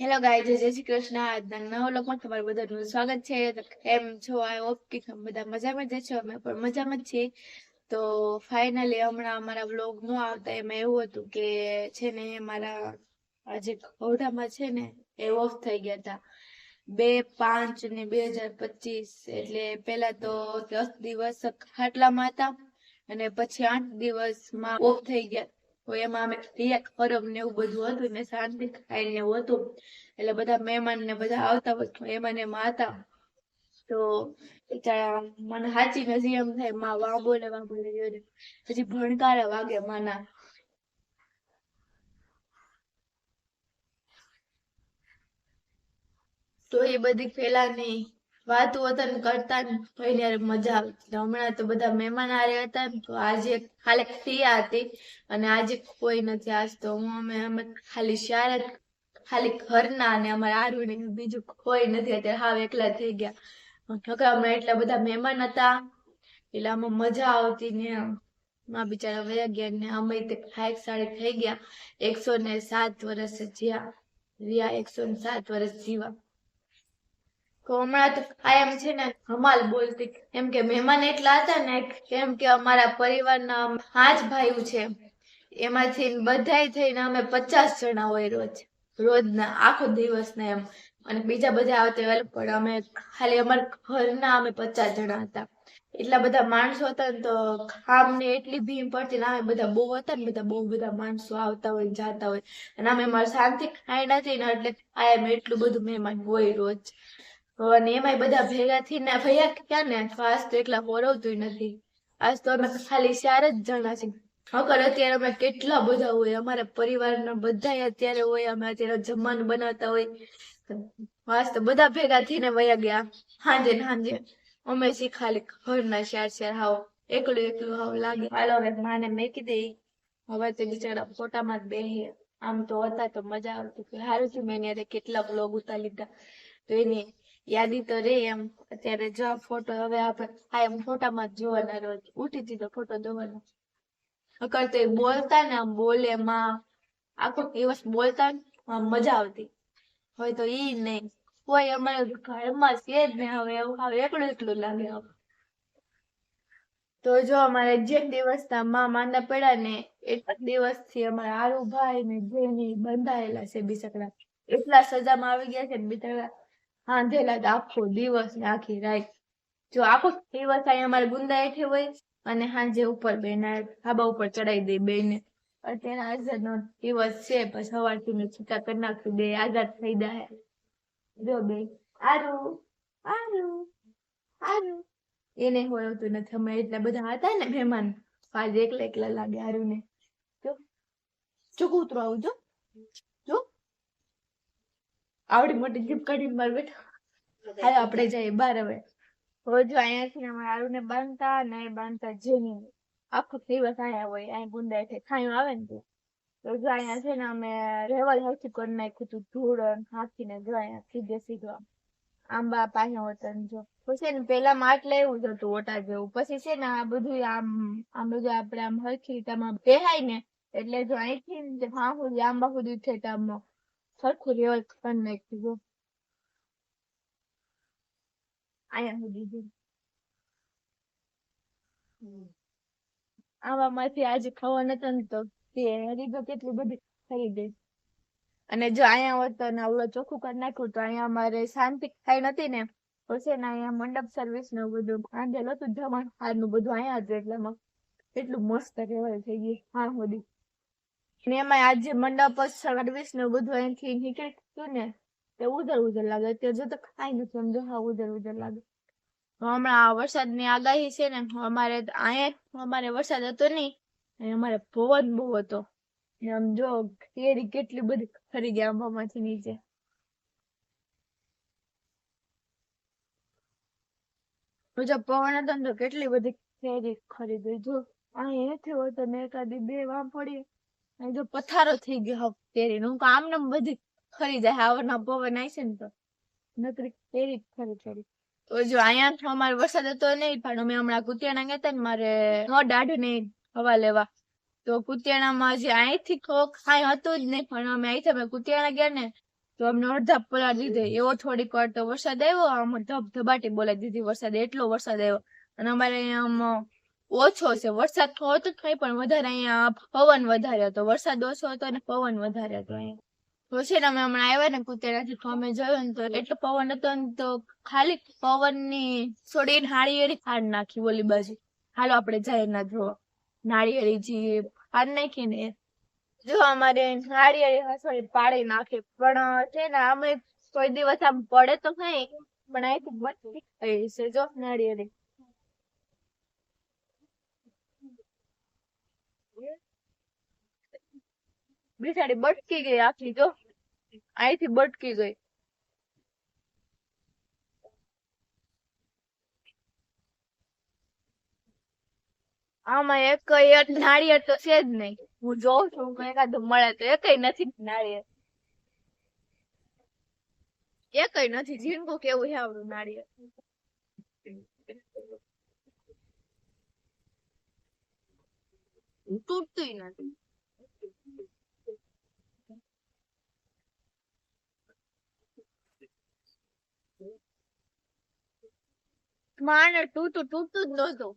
Hello ગાય જય શ્રી કૃષ્ણ. આજના નવા લોકમાં તમારું બધાનું સ્વાગત છે. એમ છો? આઈ હોપ કે બધા મજામાં જ છો અમે પણ મજામાં જ છીએ. તો ફાઇનલી હમણાં અમારા વ્લોગ નો આવતા એમાં એવું હતું કે છે ને મારા આજે ઓઢામાં છે ને એ ઓફ થઈ ગયા હતા. બે પાંચ ને બે હજાર પચીસ એટલે પેલા તો દસ દિવસ ખાટલામાં હતા અને પછી આઠ દિવસમાં ઓફ થઈ ગયા. તો એમાં અમે રિયા ખરબ ને એવું બધું હતું ને શાંતિ ખાઈ ને એવું હતું. એટલે બધા મહેમાન ને બધા આવતા તો એમાં હતા. તો મને સાચી નથી એમ થાય, માં વાંબો ને વાંબો ને જોડે પછી ભણકારે વાગે માના. તો એ બધી પેલાની વાતો વતન કરતા ને તો એની મજા આવતી. હમણાં તો બધા મહેમાન હારે હતા ને, તો આજે ખાલી પ્રિયા હતી અને આજે કોઈ નથી. આજ તો હું, અમે અમે ખાલી શાર ખાલી ઘરના અને અમારા આરુ ને બીજું કોઈ નથી. અત્યારે હાવ એકલા થઈ ગયા. હમણાં એટલા બધા મહેમાન હતા, એટલે આમાં મજા આવતી ને માં બિચારા વયા ગયા ને અમે તે ખાઈક સાડી થઈ ગયા. એકસો ને સાત વર્ષ જ્યાં, રિયા એકસો ને સાત વર્ષ જીવા. હમણાં તો કાયમ છે ને હમાલ બોલતી. એમ કે મહેમાન એટલા હતા ને કેમ કે અમારા પરિવારના પાંચ ભાઈઓ છે. એમાંથી બધાય થઈને અમે પચાસ જણા હોય રોજ. રોજના, આખો દિવસના એમ. અને બીજા બધા આવતા હોય પણ અમે ખાલી અમારા ઘરના અમે પચાસ જણા હતા. એટલા બધા માણસો હતા ને તો ખામને એટલી ભીમ પડતી ને અમે બધા બહુ હતા ને બધા બહુ બધા માણસો આવતા હોય જાતા હોય. અને અમે મારા શાંતિ ખાઈ નથી ને એટલે એમ એટલું બધું મહેમાન હોય રોજ. અને એમાંય બધા ભેગા થઈને ભૈયા ક્યાં ને? આજ તો એકલા હોરવતું નથી. આજ તો અમે ખાલી ચાર જ જણા છીએ. અગર અત્યારે અમે કેટલા બધા હોય. અમારા પરિવારના બધા અત્યારે હોય. અમે અત્યારે જમવાનું બનાવતા હોય. આજ તો બધા ભેગા થઈને વયા ગયા. હાંજે ને હાંજે. અમે સી ખાલી ઘરના ચાર ચાર. હાવ એકલું એકલું હાવ લાગે. હાલો, હવે માને મેકી દઈ હવે તો બિચારા ફોટામાં જ બેહે. આમ તો હતા તો મજા આવતી. સારું થયું મેં કેટલા બ્લોગ ઉતારી લીધા તો એની યાદી તો રે એમ. અત્યારે જો ફોટો હવે આપણે આ એમ ફોટામાં જોવાના રોજ. ઉઠી દીધો ફોટો જોવાનો. કરતો બોલતા ને આમ બોલે માં. આખો દિવસ બોલતા ને મજા આવતી. હવે તો ઈ નહીં. કોઈ અમારે ઘરમાં છે જ ને હવે એવું. હવે એકલું એકલું લાગે હવે. તો જો અમારે જે દિવસના માં માંદા પડ્યા ને એટલા દિવસથી અમારા આરુભાઈ ને જેની બંધાયેલા છે બિસકડા એટલા સજામાં આવી ગયા છે ને બિચારા. હાંધેલા જ આખો દિવસ ને આખી રાત. જો આખો દિવસ અહીંયા અમારે ગુંદા હેઠે હોય અને સાંજે ઉપર બેના ધાબા ઉપર ચડાવી દે બેને. અત્યારે આઝાદ નો દિવસ છે, પછી સવારથી મેં છૂટા કરી નાખ્યું, બે આઝાદ થઈ જાય. જો બે, આરું આરું આરું. એને હોય હોયતું નથી, અમે એટલા બધા હતા ને મહેમાન આજે એકલા એકલા લાગે હારું ને જો જો કૂતરો આવું જો જો. આવડી મોટી જીપ કાઢી બાર બેઠો. આપણે જઈએ બાર હવે. રોજ અહીંયાથી અમારે આરુને બાંધતા ને બાંધતા જેની આખો દિવસ અહીંયા હોય અહીં ગુંદા છે ખાયું આવે ને તે. જો અહીંયા છે ને અમે રહેવા હરખી કરી નાખ્યું હતું ધૂળ હાંકીને જો અહીંયા સીધે સીધો આંબા પાસે વતન જો. પછી ને પેલા માટલા એવું જ હતું ઓટા જેવું. પછી છે ને આ બધું આમ આમ બધું આપણે આમ હરખી રીતે આમાં બેહાય ને, એટલે જો અહીંથી ને આંબા સુધી ઠેઠામાં સરખું લેવલ કરી નાખ્યું જો અહીંયા સુધી આવા માંથી આજે ખબર નતો ને તો કેટલી બધી થઈ ગઈ અને જો અહીંયા હોત તો ને આવડો ચોખ્ખું કરી નાખ્યું તો અહીંયા અમારે શાંતિ થાય નથી ને હશે ને અહીંયા મંડપ સર્વિસ ને બધું આંધેલ હતું જમણ હારનું બધું અહીંયા હતું એટલે એટલું મસ્ત કહેવાય થઈ ગઈ હા સુધી ને એમાં આજે મંડપ સર્વિસ ને બધું અહીંથી નીકળ્યું ને, તે ઉધર ઉધર લાગે. અત્યારે જો તો કાંઈ નથી સમજો, હા ઉધર ઉધર લાગે. હમણાં વરસાદની આગાહી છે ને, અમારે અહીંયા અમારે વરસાદ હતો નહીં અમારે પવન બહુ હતો. આમ જો, કેરી કેટલી બધી ખરી ગયા આંબામાંથી નીચે. જો પવન હતો ને, તો કેટલી બધી કેરી ખરી ગઈ. જો અહીં નથી હોતો ને એકાદી બે વામ પડી જો પથારો થઈ ગયો હવે તેરી હું આમ ને બધી ખરી જાય આવરના પવન આવશે ને તો. નકરી તેરી ખરી ખરી તો જો અહીંયા તો અમારે વરસાદ હતો નહીં, પણ અમે હમણાં કુતિયાણા ગયા ને, મારે નો દાઢ ને હવા લેવા. તો કુતિયાણામાં જે અહીંથી થોક કાંઈ હતું જ નહીં, પણ અમે અહીંથી અમે કુતિયાણા ગયા ને, તો અમને અડધા પલા દીધે. એવો થોડીક વાર તો વરસાદ આવ્યો, આમ ધબધબાટી બોલાવી દીધી વરસાદ, એટલો વરસાદ આવ્યો. અને અમારે અહીંયા ઓછો છે. વરસાદ થોડો તો થાય પણ વધારે અહીંયા પવન વધારે હતો. વરસાદ ઓછો હતો અને પવન વધારે હતો અહીંયા. છે ને અમે હમણાં આવ્યા ને કુતેરાથી, તો અમે જોયું તો એટલો પવન હતો ને તો ખાલી પવનની છોડીને હાળીએરી ફાડ નાખી ઓલી બાજુ. હાલો, આપણે જઈએ ના જો નાળિયેરી જે હાર નાખી ને જો અમારે નાળિયેરી હસવાડી પાડી નાખે. પણ, છે ને અમે કોઈ દિવસ આમ પડે તો કઈ પણ અહીંથી બચી છે, જો, નાળિયેરી. બિચારી બટકી ગઈ આખી, જો. અહીંથી બટકી ગઈ. આમાં એક નાળિયેર તો છે જ નહીં. હું જોઉં છું એકાદું મળે તો એકય નથી નાળિયેર. એકય નથી ઝીણકું કેવું છે આવડું નાળિયેર? તૂટતું નથી. માને તૂટું તૂટતું જ નહોતું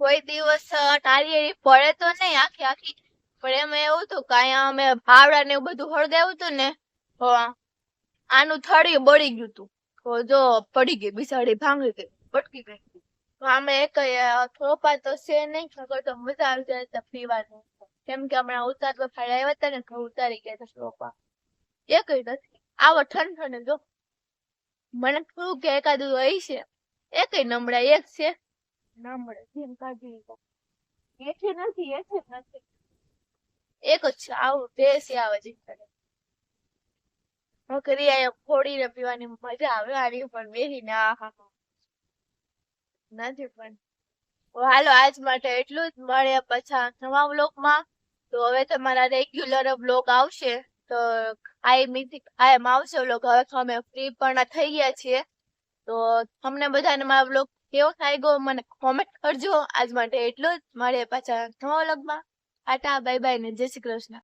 કોઈ દિવસ નાળિયેરી પડે તો નહીં આખી આખી પણ એમાં એવું હતું કે અહીંયા અમે પાવડા ને એવું બધું હળગાવ્યું હતું ને, તો આનું થળિયું બળી ગયું હતું. તો જો પડી ગઈ, બિસાડી ભાંગી ગઈ પટકી ગઈ. તો આમે એક થોપા તો છે નહીં ખબર તો મજા આવી જાય તો પીવાનું. કેમ કે હમણાં ઉતારવા ફાડે આવ્યા હતા ને તો ઉતારી ગયા હતા થોપા એ કઈ નથી. આવો ઠંડ જો. મને થોડું કે એકાદું હોય છે. એ કઈ નમળા એક છે? નમળા જેમ કાઢી એઠે નથી એઠે નથી. એક જ છે આવું દેશી આવે છે. નોકરી અહીંયા ફોડીને પીવાની મજા આવે આની ઉપર બેસીને આ હા હા. નથી પણ. હાલો આજ માટે એટલું જ મળે પાછા નવા બ્લોગમાં તો હવે તમારા રેગ્યુલર બ્લોગ આવશે. તો આઈ મિથિક આ એમ આવશે લોકો હવે અમે ફ્રી પણ થઈ ગયા છીએ. તો તમને બધાને મારો બ્લોગ કેવો થાય ગયો મને કોમેન્ટ કરજો. આજ માટે એટલું જ. મળીએ પાછા નવા વ્લોગમાં આટા બાય બાય ને જય શ્રી કૃષ્ણ.